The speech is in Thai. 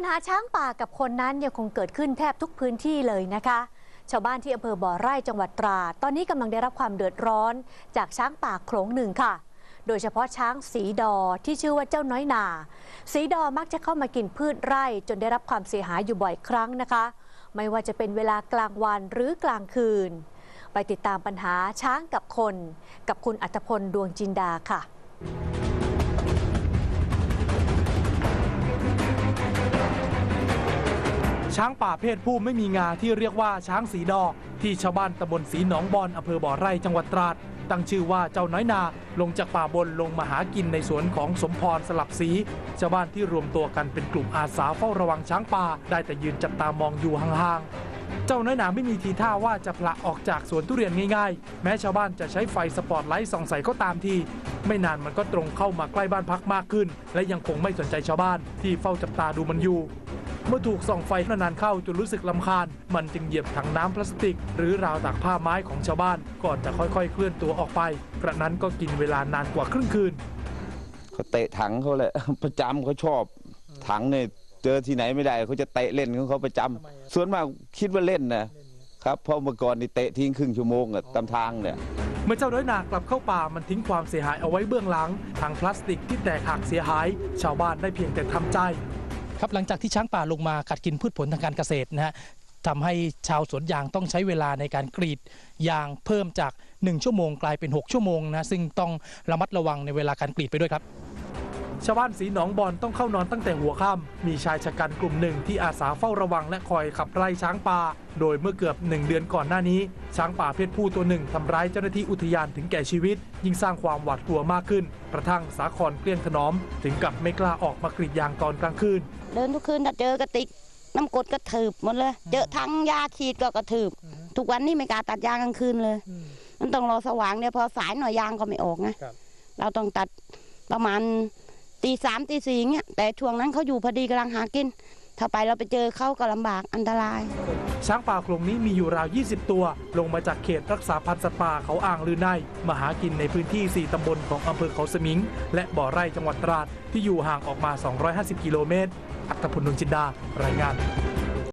ปัญหาช้างป่ากับคนนั้นยังคงเกิดขึ้นแทบทุกพื้นที่เลยนะคะ ชาวบ้านที่อำเภอบ่อไร่จังหวัดตราดตอนนี้กำลังได้รับความเดือดร้อน จากช้างป่าโขลงหนึ่งค่ะ โดยเฉพาะช้างสีดอที่ชื่อว่าเจ้าน้อยนา สีดอมักจะเข้ามากินพืชไร่จนได้รับความเสียหายอยู่บ่อยครั้งนะคะ ไม่ว่าจะเป็นเวลากลางวันหรือกลางคืน ไปติดตามปัญหาช้างกับคน กับคุณอัตพลดวงจินดาค่ะ ช้างป่าเพศผู้ไม่มีงาที่เรียกว่าช้างสีดอก ที่ชาวบ้านตำบลสีหนองบอนอำเภอบ่อไร่จังหวัดตราด ตั้งชื่อว่าเจ้าน้อยนาลงจากป่าบนลงมาหากินในสวนของสมพรสลับสีชาวบ้านที่รวมตัวกันเป็นกลุ่มอาสาเฝ้าระวังช้างป่า ได้แต่ยืนจับตามองอยู่ห่างๆเจ้าน้อยนาไม่มีทีท่าว่าจะผละออกจากสวนทุเรียนง่ายๆ แม้ชาวบ้านจะใช้ไฟสปอตไลท์ส่องใส่ก็ตามทีไม่นานมันก็ตรงเข้ามาใกล้บ้านพักมากขึ้น และยังคงไม่สนใจชาวบ้านที่เฝ้าจับตาดูมันอยู่ เมื่อถูกส่องไฟนานๆเข้าจนรู้สึกลำคาญ มันจึงเหยียบถังน้ำพลาสติก หรือราวตากผ้าไม้ของชาวบ้าน ก่อนจะค่อยๆ เคลื่อนตัวออกไป กระนั้นก็กินเวลานานกว่าครึ่งคืนเขาเตะถังเขาแหละประจำเขาชอบถังเนี่ยเจอที่ไหนไม่ได้เขาจะเตะเล่นของเขาประจำส่วนมากคิดว่าเล่นนะครับเพราะเมื่อก่อนนี่เตะทิ้งครึ่งชั่วโมงอะตามทางเนี่ยเมื่อเจ้าน้อยหนากลับเข้าป่ามันทิ้งความเสียหายเอาไว้เบื้องหลังถังพลาสติกที่แตกหักเสียหาย ชาวบ้านได้เพียงแต่ทำใจ ครับหลังจากที่ช้างป่าลงมากัดกินพืชผลทางการเกษตรนะฮะทำให้ชาวสวนยางต้องใช้เวลาในการกรีดยางเพิ่มจาก 1 ชั่วโมงกลายเป็น 6 ชั่วโมงนะซึ่งต้องระมัดระวังในเวลาการกรีดไปด้วยครับ ชาวบ้านสีหนองบอนต้องเข้านอนตั้งแต่หัวค่ำมีชายชะกันกลุ่มหนึ่งที่อาสาเฝ้าระวังและคอยขับไล่ช้างป่า โดยเมื่อเกือบหนึ่งเดือนก่อนหน้านี้ ช้างป่าเพศผู้ตัวหนึ่งทำร้ายเจ้าหน้าที่อุทยานถึงแก่ชีวิต ยิ่งสร้างความหวาดกลัวมากขึ้น กระทั่งสาครเกลี้ยงถนอม ถึงกับไม่กล้าออกมากรีดยางตอนกลางคืน เดินทุกคืนถ้าเจอกระติกน้ำกรดกระถืบหมดเลย เจอทั้งยาฉีดก็กระถืบทุกวันนี้ไม่กล้าตัดยางกลางคืนเลย มันต้องรอสว่างเนี่ยพอสายหน่อยยางก็ไม่ออกไงครับเราต้องตัดประมาณ ตีสามตีสี่เงี้ยแต่ช่วงนั้นเขาอยู่พอดีกำลังหากิน ถ้าไปเราไปเจอเขาก็ลำบากอันตราย ช้างป่าโขลงนี้มีอยู่ราว 20 ตัว ลงมาจากเขตรักษาพันธุ์สัตว์ป่าเขาอ่างลือในมาหากินในพื้นที่ 4 ตำบลของอำเภอเขาสมิง และบ่อไร่จังหวัดตราดที่อยู่ห่างออกมา 250 กิโลเมตร อัตพลนุนจินดารายงาน